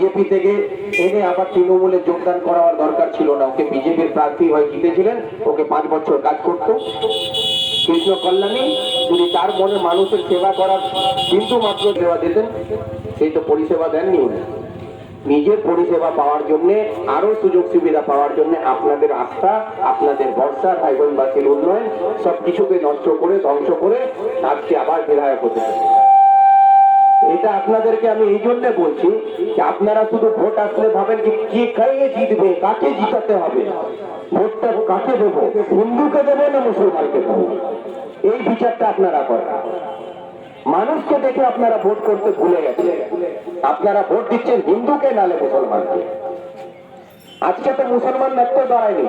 BJP থেকে এনে আবার তৃণমূলে যোগদান করার দরকার ছিল না। ওকে বিজেপির প্রার্থী হয়ে জিতেছিলেন। ওকে পাঁচ বছর কাজ করতো। কৃষ্ণ কল্যাণী যদি তার মনে মানুষের সেবা করার বিন্দু মাত্র সেবা দিতেন, সেই তো পরিষেবা দেননি উনি। নিজের পরিষেবা পাওয়ার জন্য আরও সুযোগ সুবিধা পাওয়ার জন্য আপনাদের আস্থা, আপনাদের ভরসা, ভাইবোনবাসীর উন্নয়ন, সবকিছুকে নষ্ট করে, ধ্বংস করে আজকে আবার বিধায়ক হতে। এটা আপনাদেরকে আমি এই জন্য বলছি যে আপনারা শুধু ভোট আসলে ভাবেন যে কে কাকে জিতবে, কাকে জিতাতে হবে। ভোটটা কাকে দেবো? হিন্দুকে দেবো না মুসলমানকে দেবো? এই বিচারটা আপনারা করেন। মানুষকে দেখে আপনারা ভোট করতে ভুলে গেছে আপনারা ভোট দিচ্ছেন হিন্দুকে, নালে মুসলমানকে। আজকে তো মুসলমান নেত্র দাঁড়ায়নি।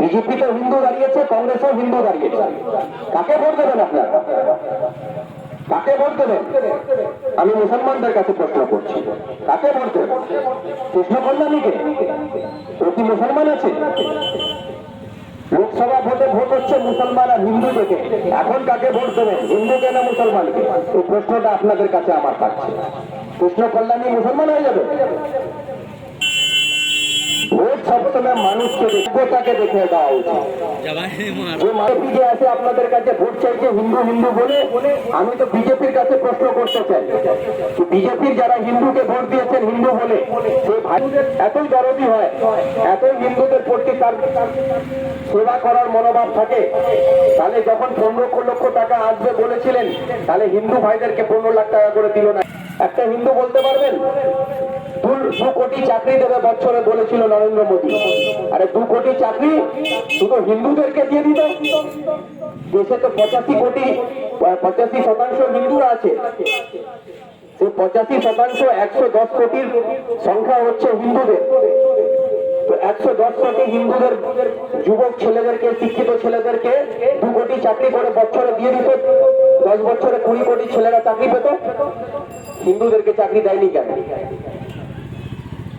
বিজেপি তো হিন্দু দাঁড়িয়েছে, কংগ্রেসও হিন্দু দাঁড়িয়েছে। কাকে ভোট দেবেন আপনারা? কাকে ভোট দেবেন? আমি মুসলমানদের কাছে প্রশ্ন করছি। কাকে ভোট দেবেন? কল্যাণীকে? ও কি মুসলমান আছে? লোকসভা ভোটে ভোট হচ্ছে মুসলমান আর হিন্দু থেকে এখন কাকে ভোট দেবেন? হিন্দুকে না মুসলমানকে? এই প্রশ্নটা আপনাদের কাছে আমার থাকছে। কৃষ্ণ কল্যাণী মুসলমান হয়ে যাবে? হিন্দু বলে, আমি এতই দরদি হয়, এতই হিন্দুদের প্রতি তার সেবা করার মনোভাব থাকে, তাহলে যখন পনেরো লক্ষ টাকা আসবে বলেছিলেন, তাহলে হিন্দু ভাইদেরকে পনেরো লাখ টাকা করে দিল না। একটা হিন্দু বলতে পারবেন? দু কোটি চাকরি দেবে বছরে বলেছিল নরেন্দ্র মোদী। আরে দু কোটি চাকরি, শুধু হিন্দুদেরকে দিয়ে দিত? দেশে তো পঁচাশি কোটি পঁচাশি শতাংশ হিন্দুরা আছে। সেই পঁচাশি শতাংশ একশো দশ কোটির সংখ্যা হচ্ছে হিন্দুদের। তো একশো দশ কোটি হিন্দুদের যুবক ছেলেদেরকে, শিক্ষিত ছেলেদেরকে দু কোটি চাকরি করে বছরে দিয়ে দিত। দশ বছরে কুড়ি কোটি ছেলেরা চাকরি পেত? হিন্দুদেরকে চাকরি দেয়নি কেন?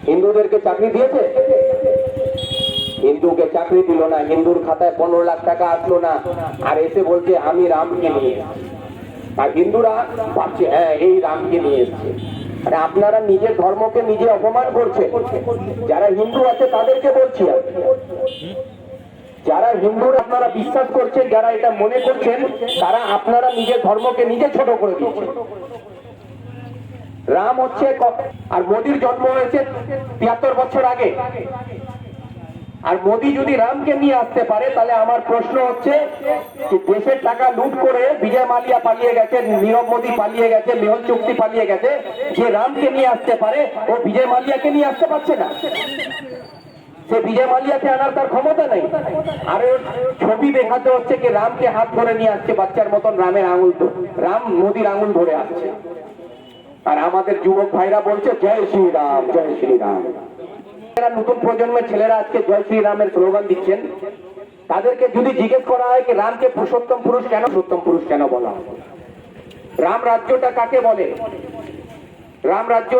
হিন্দুদেরকে চাকরি দিয়েছে? হিন্দুকে চাকরি দিল না, হিন্দুর খাতায় পনেরো লাখ টাকা আসলো না, আর এসে বলছে, আমি রামকে নিয়ে। আর হিন্দুরা ভাবছে হ্যাঁ এই রামকে নিয়ে এসছে। আরে আপনারা নিজের ধর্মকে নিজে অপমান করছে যারা হিন্দু আছে তাদেরকে বলছি। যারা হিন্দুরা আপনারা বিশ্বাস করছেন, যারা এটা মনে করছেন, তারা আপনারা নিজের ধর্মকে নিজে ছোট করে দিচ্ছেন রাম হচ্ছে আর মোদির জন্ম হয়েছে তিয়াত্তর বছর আগে। আর মোদি যদি রামকে নিয়ে আসতে পারে, তাহলে আমার প্রশ্ন হচ্ছে যে দেশের টাকা লুট করে বিজয় মালিয়া পালিয়ে গেছে, নীরব মোদী পালিয়ে গেছে, মেহুল চুক্তি পালিয়ে গেছে, যে রামকে নিয়ে আসতে পারে, ও বিজয় মালিয়াকে নিয়ে আসতে পারছে না। সে বিজয় মালিয়াকে আনার তার ক্ষমতা নেই। আর ছবি দেখাতে হচ্ছে কি, রামকে হাত ধরে নিয়ে আসছে বাচ্চার মতন রামের আঙুল রাম মোদির আঙুল ধরে আসছে। আর আমাদের যুবক ভাইরা বলছে, জয় শ্রীরাম জয় শ্রীরাম। এরা নতুন প্রজন্মের ছেলেরা আজকে জয় শ্রীরামের স্লোগান দিচ্ছেন, তাদেরকে যদি জিজ্ঞেস করা হয় কি, রামকে পুরুষোত্তম পুরুষ কেন? পুরুষোত্তম পুরুষ কেন বলা রাম রাজ্যটা কাকে বলে? রাম রাজ্য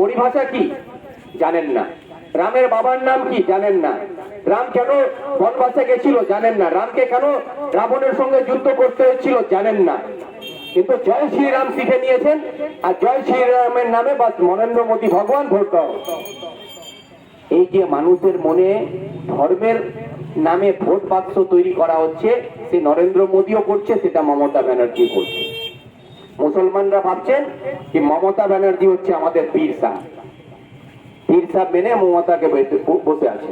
পরিভাষা কি? জানেন না। রামের বাবার নাম কি জানেন না। রাম কেন বনবাসে গেছিল জানেন না। রামকে কেন রাবণের সঙ্গে যুদ্ধ করতে হয়েছিল জানেন না। কিন্তু জয় শ্রীরাম শিখে নিয়েছেন আর জয় শ্রীরামের নামে বা নরেন্দ্র মোদী ভগবান ভোট এই যে মানুষের মনে ধর্মের নামে ভোট বাক্স তৈরি করা হচ্ছে, সে নরেন্দ্র মোদীও করছে, সেটা মমতা ব্যানার্জি করছে। মুসলমানরা ভাবছেন যে মমতা ব্যানার্জি হচ্ছে আমাদের পীর সাহ। পীর সাহ মেনে মমতাকে বেঁচে- বসে আছে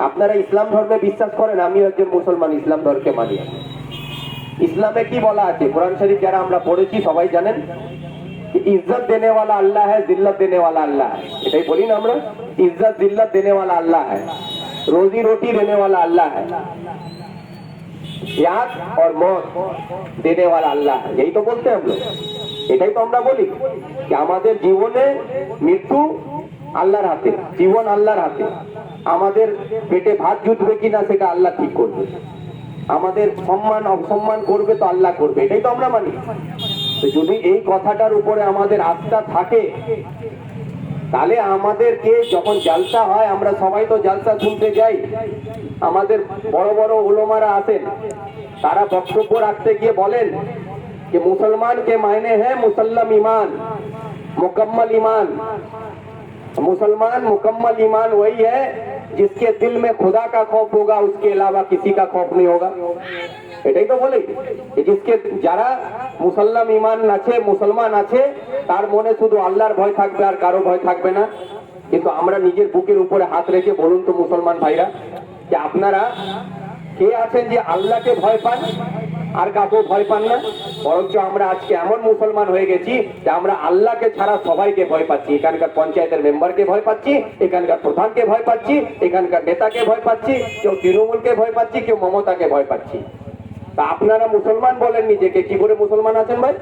আপনারা ইসলাম ধর্মে বিশ্বাস করেন আমিও একজন মুসলমান ইসলাম ধর্মকে মানি ইসলামে কি বলা আছে কোরআন শরীফ যারা আমরা পড়েছি সবাই জানেন कि इज्जत देने वाला अल्लाह है जिल्लत देने वाला अल्लाह है এটাই বলি না আমরা इज्जत जिल्लत देने वाला अल्लाह है रोजी रोटी देने वाला अल्लाह है याद और मौत देने वाला अल्लाह है यही तो बोलते हैं हम लोग এটাই তো আমরা বলি যে আমাদের জীবনে মৃত্যু আল্লাহর হাতে, জীবন আল্লাহর হাতে। আমাদের পেটে ভাত জুটবে কিনা সেটা আল্লাহ ঠিক করবে। আমাদের সম্মান, অসম্মান করবে তো আল্লাহ করবে, এটাই তো আমরা মানি। যদি এই কথাটার উপরে আমাদের আস্থা থাকে, তাহলে আমাদেরকে যখন জালসা হয়, আমরা সবাই তো জালসা শুনতে যাই। আমাদের বড় বড় ওলোমারা আসেন তারা বক্তব্য রাখতে গিয়ে বলেন যে মুসলমান কে মাইনে হ্যাঁ মুসল্লাম ইমান, মোকাম্মল ইমান मुसलमान मुकम्मल ईमान वही है जिसके दिल में खुदा का खौफ होगा उसके अलावा किसी का खौफ नहीं होगा এটাই তো বলে যে জিসকে যারা মুসলমান ইমান আছে মুসলমান আছে তার মনে শুধু আল্লাহর ভয় থাকবে আর কারো ভয় থাকবে না কিন্তু আমরা নিজের বুকের উপরে হাত রেখে বলুন তো মুসলমান ভাইরা যে আপনারা কে আছেন যে আল্লাহকে ভয় পান আর কাকেও ভয় পান না বরঞ্চ আমরা আজকে এমন মুসলমান হয়ে গেছি যে আমরা আল্লাহকে ছাড়া সবাইকে ভয় পাচ্ছি। এখানকার পঞ্চায়েতের মেম্বারকে ভয় পাচ্ছি, এখানকার প্রধানকে ভয় পাচ্ছি, এখানকার নেতাকে ভয় পাচ্ছি, কেউ তৃণমূলকে ভয় পাচ্ছি, কেউ মমতাকে ভয় পাচ্ছি। তা আপনারা মুসলমান বলেন নিজেকে কি করে মুসলমান আছেন ভাই?